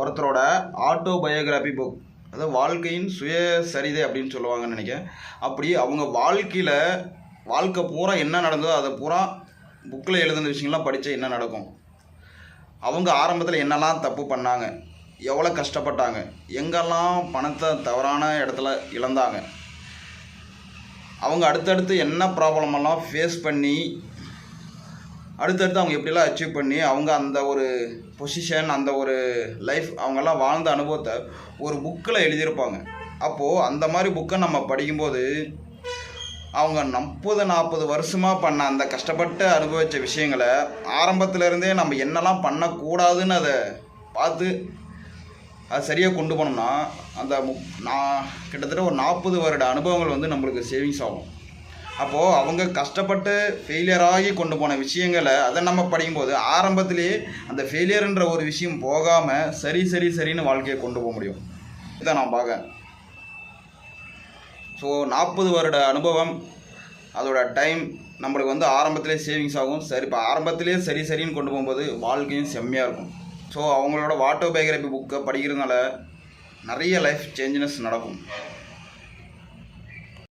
ஒருத்தரோட autobiography book அதாவது வாழ்க்கையின் சுயசரிதை அப்படின்னு சொல்லுவாங்கன்னு நினைக்கிறேன். அப்படி அவங்க வாழ்க்கையில் வாழ்க்கை பூரா என்ன நடந்ததோ அதை பூரா புக்கில் எழுதுன விஷயங்கள்லாம் படித்தா என்ன நடக்கும்? அவங்க ஆரம்பத்தில் என்னெல்லாம் தப்பு பண்ணாங்க? எவ்வளோ கஷ்டப்பட்டாங்க? எங்கெல்லாம் பணத்தை தவறான இடத்துல இழந்தாங்க? அவங்க அடுத்தடுத்து என்ன ப்ராப்ளமெல்லாம் ஃபேஸ் பண்ணி அடுத்தடுத்து அவங்க எப்படிலாம் அச்சீவ் பண்ணி அவங்க அந்த ஒரு பொசிஷன் அந்த ஒரு லைஃப் அவங்கெல்லாம் வாழ்ந்த அனுபவத்தை ஒரு புக்கில் எழுதியிருப்பாங்க. அப்போது அந்த மாதிரி புக்கை நம்ம படிக்கும்போது அவங்க முப்பது நாற்பது வருஷமாக பண்ண அந்த கஷ்டப்பட்டு அனுபவித்த விஷயங்களை ஆரம்பத்துலேருந்தே நம்ம என்னெல்லாம் பண்ணக்கூடாதுன்னு அதை பார்த்து அது சரியாக கொண்டு போனோம்னா அந்த முப் நான் கிட்டத்தட்ட ஒரு நாற்பது வருட அனுபவங்கள் வந்து நம்மளுக்கு சேவிங்ஸ் ஆகும். அப்போது அவங்க கஷ்டப்பட்டு ஃபெயிலியர் ஆகி கொண்டு போன விஷயங்களை அதை நம்ம படிக்கும்போது ஆரம்பத்திலேயே அந்த ஃபெயிலியர்ன்ற ஒரு விஷயம் போகாமல் சரி சரி சரின்னு வாழ்க்கையை கொண்டு போக முடியும். இதை நான் பார்க்கேன் ஸோ நாற்பது வருட அனுபவம் அதோட டைம் நம்மளுக்கு வந்து ஆரம்பத்திலே சேவிங்ஸ் ஆகும். சரி இப்போ ஆரம்பத்திலே சரி சரின்னு கொண்டு போகும்போது வாழ்க்கையும் செம்மையாக இருக்கும். ஸோ அவங்களோட ஆட்டோபயோகிராஃபி புக்கை படிக்கிறதுனால நிறைய லைஃப் சேஞ்சஸ் நடக்கும்.